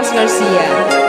Ross Garcia.